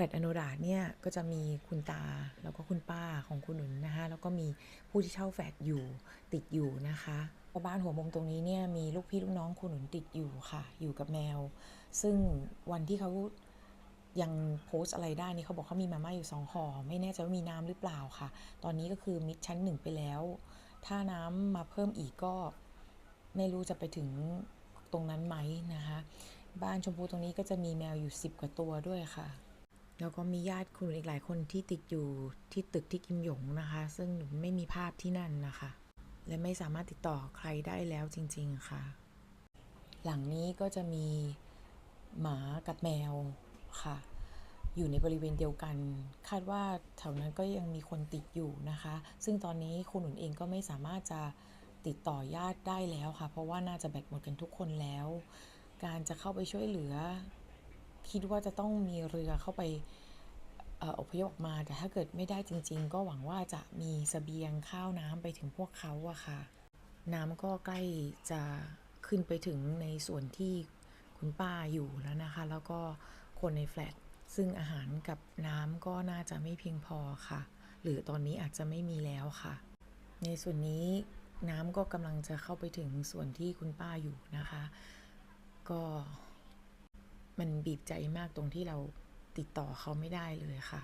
ลตอโนดาเนี่ยก็จะมีคุณตาแล้วก็คุณป้าของคุณหนุนนะคะแล้วก็มีผู้ที่เช่าแฟลตอยู่ติดอยู่นะคะบ้านหัวมุมตรงนี้เนี่ยมีลูกพี่ลูกน้องคุณหนุนติดอยู่ค่ะ อยู่กับแมว ซึ่งวันที่เขายังโพสต์อะไรได้นี่เขาบอกเขามีมาม่าอยู่สองห่อไม่แน่ใจว่ามีน้ำหรือเปล่าค่ะ ตอนนี้ก็คือมิดชั้นหนึ่งไปแล้ว ถ้าน้ำมาเพิ่มอีกก็ไม่รู้จะไปถึงตรงนั้นไหมนะคะ บ้านชมพูตรงนี้ก็จะมีแมวอยู่ 10 กว่าตัวด้วยค่ะ แล้วก็มีญาติคุณอีกหลายคนที่ติดอยู่ที่ตึกที่กิมหยงนะคะ ซึ่งหนูไม่มีภาพที่นั่นนะคะ และไม่สามารถติดต่อใครได้แล้วจริง ๆ ค่ะ หลังนี้ก็จะมีหมากับแมวค่ะ อยู่ในบริเวณเดียวกัน คาดว่าแถวนั้นก็ยังมีคนติดอยู่นะคะ ซึ่งตอนนี้คุณหนุนเองก็ไม่สามารถจะติดต่อญาติได้แล้วค่ะ เพราะว่าน่าจะแบตหมดกันทุกคนแล้ว การจะเข้าไปช่วยเหลือ คิดว่าจะต้องมีเรือเข้าไปอพยพออกมาแต่ถ้าเกิดไม่ได้จริง ๆ ก็หวังว่าจะมีสเสบียงข้าวน้ำไปถึงพวกเขาอะค่ะ น้ำก็ใกล้จะขึ้นไปถึงในส่วนที่คุณป้าอยู่แล้วนะคะ แล้วก็คนในแฟลตซึ่งอาหารกับน้ำก็น่าจะไม่เพียงพอค่ะ หรือตอนนี้อาจจะไม่มีแล้วค่ะ ในส่วนนี้น้ำก็กำลังจะเข้าไปถึงส่วนที่คุณป้าอยู่นะคะ ก็ มันบีบใจมากตรงที่เราติดต่อเขาไม่ได้เลยค่ะ